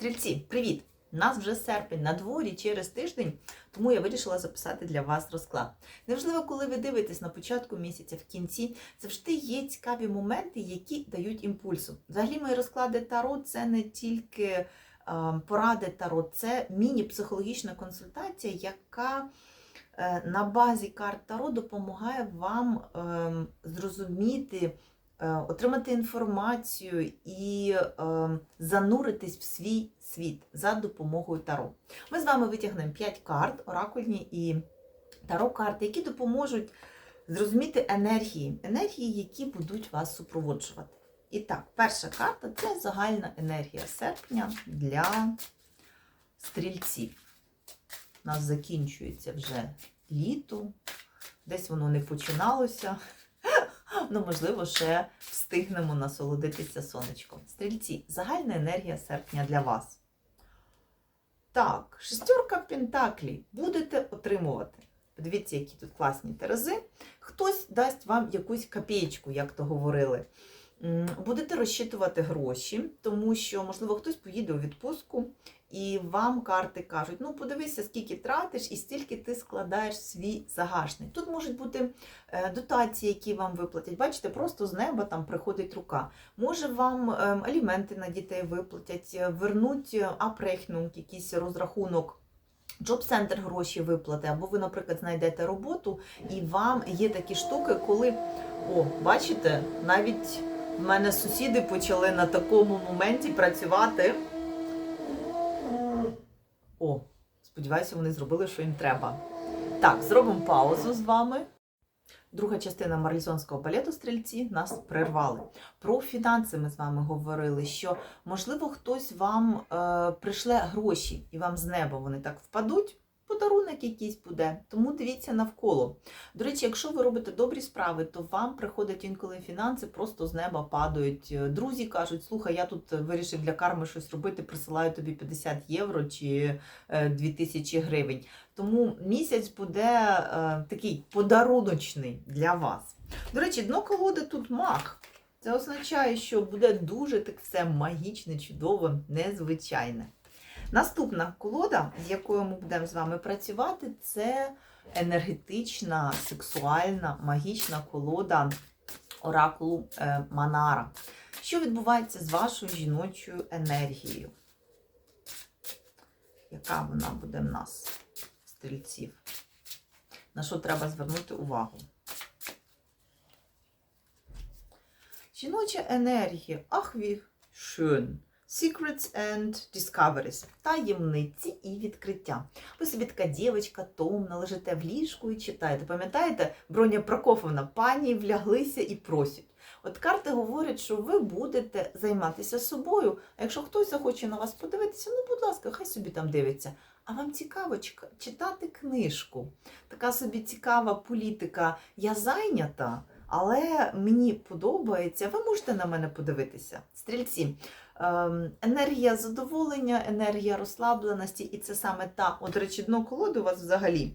Стрільці, привіт! Нас вже серпень на дворі через тиждень, тому я вирішила записати для вас розклад. Неважливо, коли ви дивитесь на початку місяця, в кінці, завжди є цікаві моменти, які дають імпульсу. Взагалі, мої розклади Таро це не тільки поради Таро, це міні-психологічна консультація, яка е, на базі карт Таро допомагає вам е, зрозуміти. Е, Отримати інформацію і е, зануритись в свій світ за допомогою Таро. Ми з вами витягнемо 5 карт, оракульні і таро карти, які допоможуть зрозуміти енергії, енергії, які будуть вас супроводжувати. І так, перша карта це загальна енергія серпня для стрільців. У нас закінчується вже літо, десь воно не починалося. Ну, можливо, ще встигнемо насолодитися сонечком. Стрільці, загальна енергія серпня для вас. Так, шестерка пентаклі будете отримувати. Подивіться, які тут класні терези. Хтось дасть вам якусь копійку, як то говорили. Будете розчитувати гроші, тому що, можливо, хтось поїде у відпустку, і вам карти кажуть: ну, подивися, скільки тратиш і стільки ти складаєш свій загашник. Тут можуть бути е, дотації, які вам виплатять. Бачите, просто з неба там приходить рука. Може, вам ем, аліменти на дітей виплатять, е, вернуть е, апрехнунг, якийсь розрахунок. Джоб-центр гроші виплати, або ви, наприклад, знайдете роботу, і вам є такі штуки, коли, о, бачите, навіть в мене сусіди почали на такому моменті працювати. О, сподіваюся, вони зробили, що їм треба. Так, зробимо паузу з вами. Друга частина марлізонського балету стрільці нас прервали. Про фінанси ми з вами говорили, що можливо хтось вам е, пришле гроші, і вам з неба вони так впадуть. Подарунок якийсь буде, тому дивіться навколо. До речі, якщо ви робите добрі справи, то вам приходять інколи фінанси, просто з неба падають. Е, Друзі кажуть, слухай, я тут вирішив для карми щось робити, присилаю тобі 50 євро чи е, 2000 гривень. Тому місяць буде е, такий подаруночний для вас. До речі, дно колоди тут маг. Це означає, що буде дуже так все магічне, чудове, незвичайне. Наступна колода, з якою ми будемо з вами працювати, це енергетична, сексуальна, магічна колода оракулу е, Манара. Що відбувається з вашою жіночою енергією? Яка вона буде в нас, стрільців? На що треба звернути увагу? Жіноча енергія. Ах, wie schön. Secrets and Discoveries. Таємниці і відкриття. Ви собі така дівчинка, томна, лежите в ліжку і читаєте. Пам'ятаєте, Броня Прокофовна, пані вляглися і просять. От карти говорять, що ви будете займатися собою. А якщо хтось захоче на вас подивитися, ну, будь ласка, хай собі там дивиться. А вам цікаво читати книжку. Така собі цікава політика. Я зайнята, але мені подобається. Ви можете на мене подивитися. Стрільці. Ем, енергія задоволення, енергія розслабленості, і це саме та, от речі, дно колоди у вас взагалі.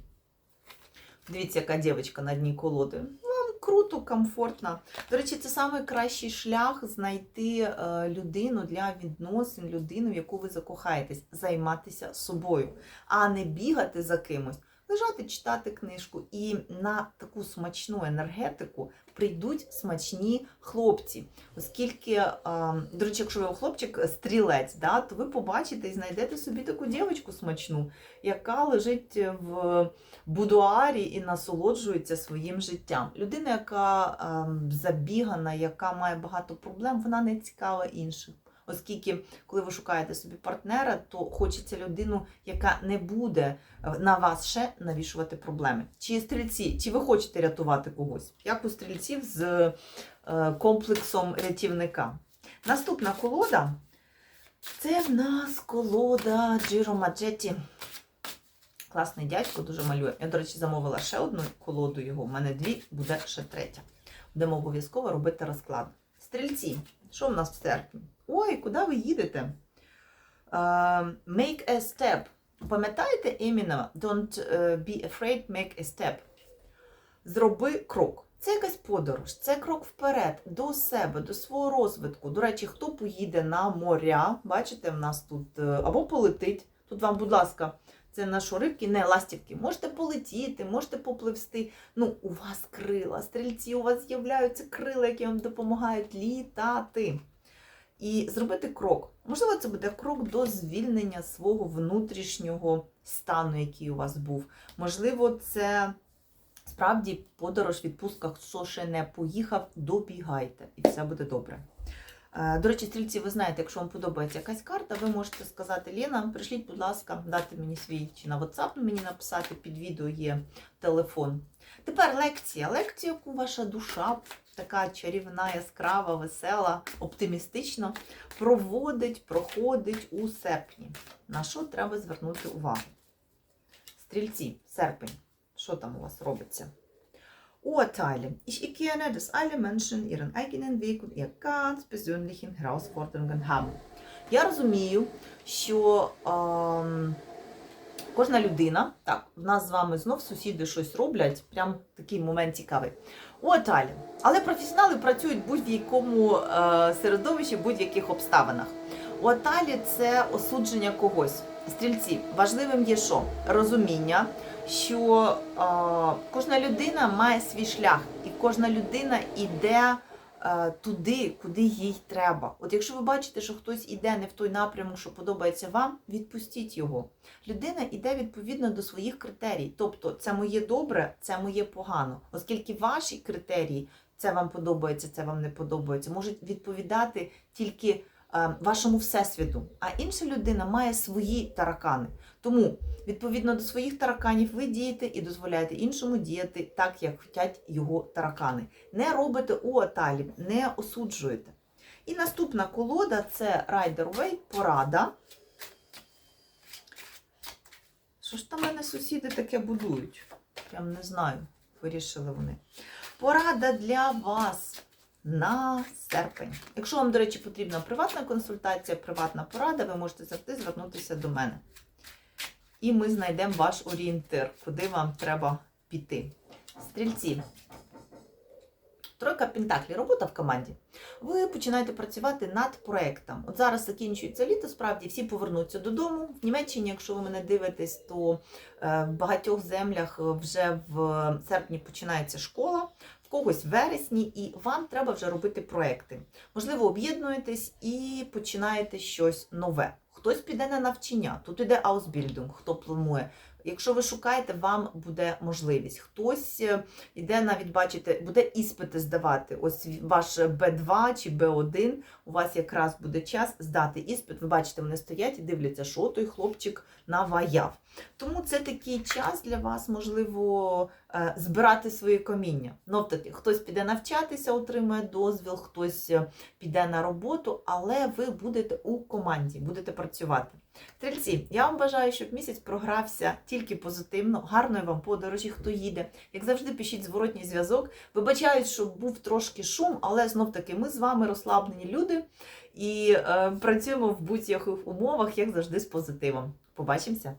Дивіться, яка дівчинка на дні колоди. Вам круто, комфортно. До речі, це найкращий шлях знайти е, людину для відносин, людину, в яку ви закохаєтесь, займатися собою, а не бігати за кимось. Лежати, читати книжку, і на таку смачну енергетику прийдуть смачні хлопці. Оскільки, до речі, якщо ви хлопчик стрілець, да, то ви побачите і знайдете собі таку дівчинку смачну, яка лежить в будуарі і насолоджується своїм життям. Людина, яка е, забігана, яка має багато проблем, вона не цікава іншим. Оскільки, коли ви шукаєте собі партнера, то хочеться людину, яка не буде е, на вас ще навішувати проблеми. Чи стрільці, чи ви хочете рятувати когось? Як у стрільців з е, комплексом рятівника. Наступна колода це в нас колода Джиро Маджеті. Класний дядько, дуже малює. Я, до речі, замовила ще одну колоду його. У мене дві, буде ще третя. Будемо обов'язково робити розклад. Стрільці, що в нас в серпні? Ой, куди ви їдете? Uh, make a step. Пам'ятаєте Еміна? Don't uh, be afraid, make a step. Зроби крок. Це якась подорож, це крок вперед до себе, до свого розвитку. До речі, хто поїде на моря, бачите, в нас тут е, або полетить. Тут вам, будь ласка, це на що не ластівки. Можете полетіти, можете попливсти. Ну, у вас крила, стрільці, у вас з'являються крила, які вам допомагають літати. І зробити крок. Можливо, це буде крок до звільнення свого внутрішнього стану, який у вас був. Можливо, це справді подорож, відпустка, хто ще не поїхав, добігайте, і все буде добре. Е, До речі, стрільці, ви знаєте, якщо вам подобається якась карта, ви можете сказати Лена, пришліть, будь ласка, дати мені свій чи на WhatsApp мені написати, під відео є телефон. Тепер лекція. Лекція, яку ваша душа, така чарівна, яскрава, весела, оптимістична, проводить, проходить у серпні. На що треба звернути увагу? Стрільці, серпень. Що там у вас робиться? Urteile. Ich erkenne, dass alle Menschen ihren eigenen Weg und ihre ganz persönlichen Herausforderungen haben. Я розумію, що ем, кожна людина, так, в нас з вами знов сусіди щось роблять, прям такий момент цікавий. Urteile. Але професіонали працюють в будь-якому е, середовищі, будь-яких обставинах. Урталі це осудження когось. Стрільці, важливим є що? Розуміння, що е, кожна людина має свій шлях, і кожна людина йде е, туди, куди їй треба. От якщо ви бачите, що хтось іде не в той напрямок, що подобається вам, відпустіть його. Людина йде відповідно до своїх критерій. Тобто, це моє добре, це моє погано. Оскільки ваші критерії, це вам подобається, це вам не подобається, можуть відповідати тільки вашому всесвіту. А інша людина має свої таракани. Тому, відповідно до своїх тараканів, ви дієте і дозволяєте іншому діяти так, як хочуть його таракани. Не робите у аталі, не осуджуєте. І наступна колода це Rider Waite, порада. Що ж там мене сусіди таке будують? Прям не знаю, вирішили вони. Порада для вас на серпень. Якщо вам, до речі, потрібна приватна консультація, приватна порада, ви можете завжди звернутися до мене. І ми знайдемо ваш орієнтир, куди вам треба піти. Стрільці. Тройка Пентаклі, робота в команді. Ви починаєте працювати над проектом. От зараз закінчується літо, справді всі повернуться додому. В Німеччині, якщо ви мене дивитесь, то е, в багатьох землях вже в серпні починається школа, в когось в вересні, і вам треба вже робити проекти. Можливо, об'єднуєтесь і починаєте щось нове. Хтось піде на навчання, тут іде аусбільдинг, хто планує. Якщо ви шукаєте, вам буде можливість. Хтось е, іде навіть, бачите, буде іспити здавати. Ось ваш Б2 чи Б1, у вас якраз буде час здати іспит. Ви бачите, вони стоять і дивляться, що той хлопчик наваяв. Тому це такий час для вас, можливо, е, збирати своє каміння. Таки, хтось піде навчатися, отримує дозвіл, хтось е, піде на роботу, але ви будете у команді, будете працювати. Стрільці, я вам бажаю, щоб місяць програвся тільки позитивно, гарної вам подорожі, хто їде. Як завжди, пишіть зворотній зв'язок. Вибачаю, що був трошки шум, але знов таки ми з вами розслаблені люди і е, працюємо в будь-яких умовах, як завжди, з позитивом. Побачимося!